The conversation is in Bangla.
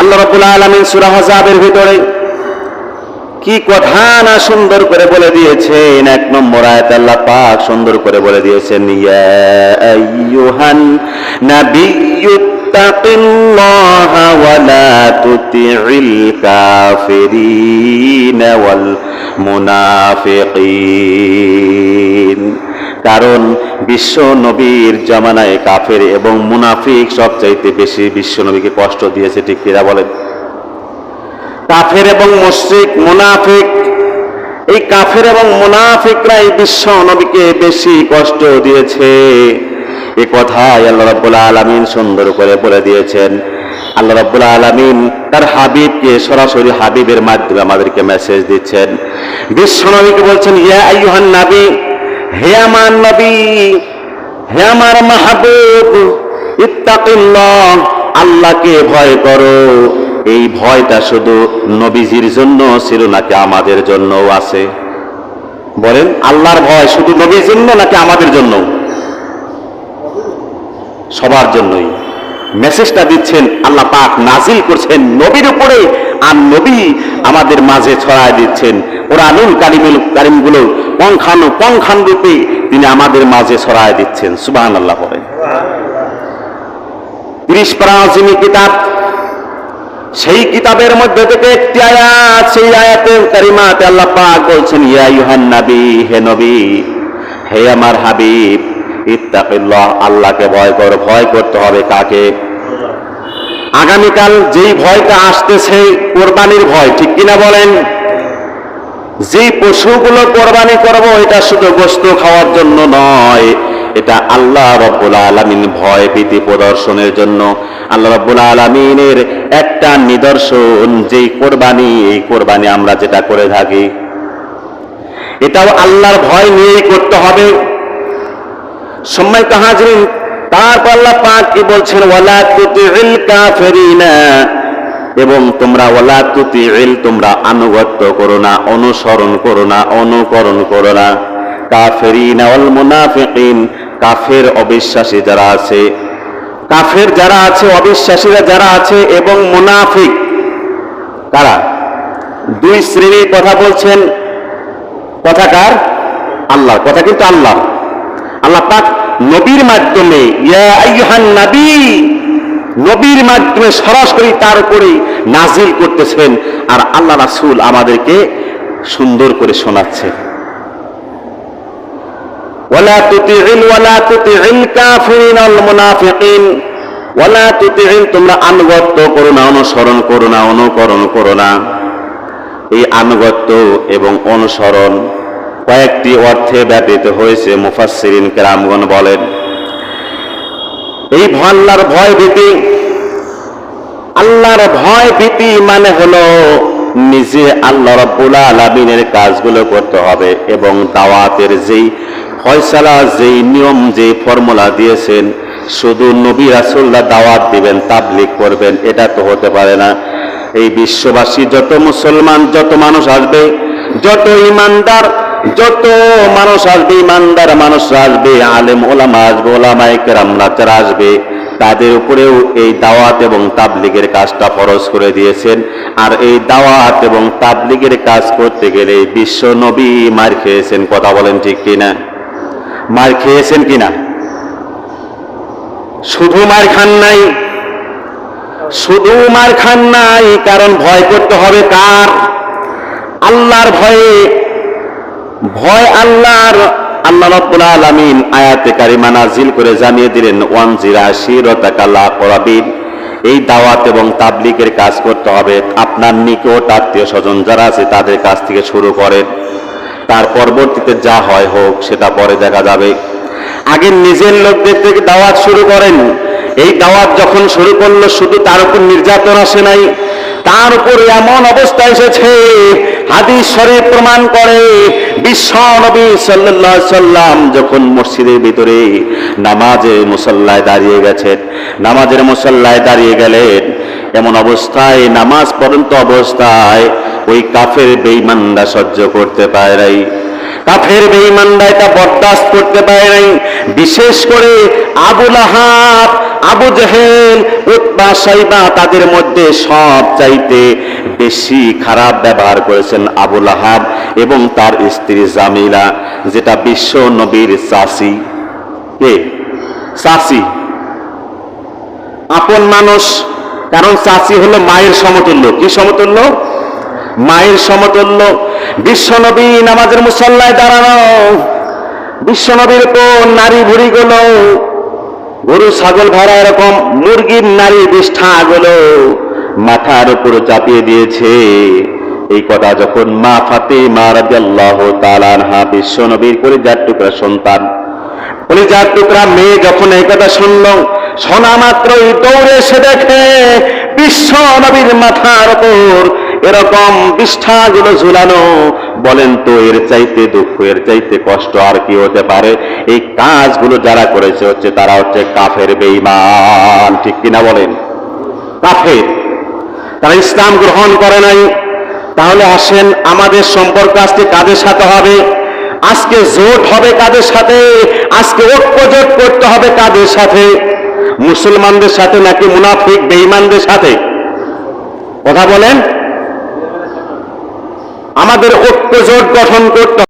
আল্লাহ রাব্বুল আলামিন সূরা হাজাবের ভিতরে কি কথা না সুন্দর করে বলে দিয়েছেন? এক নম্বর আয়াত আল্লাহ পাক সুন্দর করে বলে দিয়েছেন, ইয়া আইয়ুহান নাবিয়্যু তাকিল্লাহা ওয়া লা তুতি'িল কাফিরিন ওয়াল মুনাফিকিন। কারণ বিশ্ব নবীর জামানায় কাফের এবং মুনাফিক সবচাইতে বেশি বিশ্ব নবীকে কষ্ট দিয়েছে, ঠিক কিরা বলেন? কাফের এবং মুশরিক, মুনাফিক, এই কাফের এবং মুনাফিকরা এই বিশ্ব নবীকে বেশি কষ্ট দিয়েছে। এ কথাই আল্লাহ রাব্বুল আলামিন সুন্দর করে বলে দিয়েছেন। আল্লাহ রাব্বুল আলামিন তার হাবিবকে সরাসরি হাবিবের মাধ্যমে আমাদেরকে মেসেজ দিচ্ছেন। বিশ্ব নবীকে বলছেন, ইয়া আইয়ুহান নবী হে আমার নবী, হে আমার মাহবুব, ইত্তাকিল্লাহ, আল্লাহকে ভয় করো। এই ভয়টা শুধু নবীজির জন্য ছিল নাকি আমাদের জন্যও আছে? বলেন, আল্লাহর ভয় শুধু নবীর জন্য নাকি আমাদের জন্য সবার জন্যই। মেসেজটা দিচ্ছেন, আল্লাহ পাক নাজিল করছেন নবীর উপরে, আর নবী আমাদের মাঝে ছড়ায় দিচ্ছেন। ওরা কারিমুল কারিমগুলো পঙ্খানু পঙ্খান রূপে তিনি আমাদের মাঝে ছড়ায় দিচ্ছেন। সুবহান আল্লাহ তিরিশ প্রাচীনী কিতাব, সেই কিতাবের মধ্যে থেকে একটি আয়াত, সেই আয়াতে কারিমাতে আল্লাহ পাক বলছেন, ইয়া ইউহান নবী, হে নবী, হে আমার হাবিব, ইত্তাকিল্লাহ, আল্লাহকে ভয় কর, ভয় করতে হবে কাকে? আগামীকাল যেই ভয়টা আসতেছে, কোরবানির ভয়, ঠিক কিনা বলেন? যেই পশুগুলো কোরবানি করব, এটা শুধু গোস্ত খাওয়ার জন্য নয়, এটা আল্লাহ রব্বুল আলমিন ভয় ভীতি প্রদর্শনের জন্য। আল্লাহ রব্বুল আলমিনের একটা নিদর্শন, যেই কোরবানি, এই কোরবানি আমরা যেটা করে থাকি। এটাও আল্লাহর ভয় নিয়েই করতে হবে। সম্মানিত হাজরিন, তারপর আল্লাহ পাক কি বলছেন? ওয়ালা তুতিল কাফিরিনা এবং তোমরা, ওয়ালা তুতিল তোমরা আনুগত্য করো না, অনুসরণ করো না, অনুকরণ করো না। কাফেরিনা ওয়াল মুনাফিকিন, কাফের অবিশ্বাসী যারা আছে। কাফের যারা আছে, অবিশ্বাসীরা যারা আছে এবং মুনাফিক, কারা? দুই শ্রেণির কথা বলছেন। কথাকার আল্লাহ। কথা কিন্তু আল্লাহ। আল্লাহ পাক নবীর মাধ্যমে, ইয়া আইয়ুহান নবী নবীর মাধ্যমে সরাসরি তার উপরে নাজিল করতেছেন আর আল্লাহ রাসুল আমাদেরকে সুন্দর করে শোনাচ্ছে তুতিইল ওয়ালা তুতিইল কাফিরিন ওয়াল মুনাফিকিন। ওয়ালা তুতিইল তোমরা আনুগত্য করো না, অনুসরণ করো না, অনুকরণ করো না। এই আনুগত্য এবং অনুসরণ কয়েকটি অর্থে ব্যতীত হয়েছে, মুফাসসিরিন কেরামগণ বলেন। এই আল্লাহর ভয় ভীতি। আল্লাহর ভয় ভীতি মানে হলো নিজে আল্লাহ রব্বুল আলামিনের কাজগুলো করতে হবে এবং দাওয়াতের যেই ফয়সালা, যেই নিয়ম, যেই ফর্মুলা দিয়েছেন, শুধু নবী রাসুল্লাহ দাওয়াত দিবেন তাবলিক করবেন, এটা তো হতে পারে না। এই বিশ্ববাসী যত মুসলমান, যত মানুষ আসবে, যত ইমানদার যত মানুষ আসবে, ইমানদার মানুষ আসবে, আলেম, ওলামা আসবে, ওলামায়ে কেরামরা যারা আসবে, তাদের উপরেও এই দাওয়াত এবং তাবলিগের কাজটা ফরজ করে দিয়েছেন। আর এই দাওয়াত এবং তাবলিগের কাজ করতে গেলে বিশ্ব নবী মার খেয়েছেন, কথা বলেন ঠিক কিনা? মার খেয়েছেন কিনা? শুধু মার খান নাই। শুধু মার খান নাই, কারণ ভয় করতে হবে কার? আল্লাহর ভয়ে ভয় আল্লাহর, আল্লাহ রাব্বুল আলামিন আয়াতে কারিমা নাজিল করে জানিয়ে দিলেন ওয়ান জিরা শিরতাকালা করাবিন এই দাওয়াত এবং তাবলিগের কাজ করতে হবে। আপনার নিকট আত্মীয় স্বজন যারা আছে, তাদের কাছ থেকে শুরু করেন। তার পরবর্তীতে যা হয় হোক, সেটা পরে দেখা যাবে। আগে নিজের লোকদের থেকে দাওয়াত শুরু করেন। এই দাওয়াত যখন শুরু করল, শুধু তার উপর নির্যাতন আসে নাই। তার উপর এমন অবস্থা এসেছে, হাদিস শরীফ প্রমাণ করে বিশ্ব নবী সাল্লাম যখন মসজিদের ভিতরে নামাজে মুসল্লায় দাঁড়িয়ে গেছেন, নামাজের মুসল্লায় দাঁড়িয়ে গেলেন, এমন অবস্থায়, নামাজ পর্যন্ত অবস্থায় ওই কাফের বেঈমানরা সহ্য করতে পারে নাই। কাফের বেঈমানরা এটা বরদাস্ত করতে পারে নাই। বিশেষ করে আবুল আহাব আবু জেহেল, উতবা, সাইবা তাদের মধ্যে সব চাইতে বেশি খারাপ ব্যবহার করেছেন আবুল আহাব এবং তার স্ত্রী জামিলা, যেটা বিশ্ব নবীর চাষি কে? চাষি আপন মানুষ, কারণ চাষি হলো মায়ের সমতুল্য। কি সমতুল্য? মায়ের সমতুল্য। বিশ্বনবী নামাজের মুসল্লায় দাঁড়ানো। বিশ্বনবীর কোন নারী ভুড়ি গুলো গরু, ছাগল ভরা এরকম মুরগির নারী বিষ্ঠা গুলো মাথার উপর চাপিয়ে দিয়েছে। এই কথা যখন মা ফাতে মা রাদিয়াল্লাহু তাআলা আনহা বিশ্বনবীর করে যার টুকরা সন্তান, কলিজার টুকরা মেয়ে যখন এই কথা শুনল শোনা মাত্রই দৌড়ে এসে দেখে বিশ্ব নবীর মাথার ওপর এরকম বিষ্ঠাগুলো ঝুলানো বলেন তো, এর চাইতে দুঃখ, এর চাইতে কষ্ট আর কি হতে পারে? এই কাজগুলো যারা করেছে হচ্ছে তারা হচ্ছে কাফের, বেঈমান। ঠিক কিনা বলেন? কাফের। তারা ইসলাম গ্রহণ করে নাই। তাহলে আসেন, আমাদের সম্পর্ক আজকে কাদের সাথে হবে? আজকে জোট হবে কাদের সাথে? আজকে ঐক্য জোট করতে হবে কাদের সাথে? মুসলমানদের সাথে নাকি মুনাফিক, বেঈমানদের সাথে? কথা বলেন। আমাদের ঐক্য জোট গঠন করতে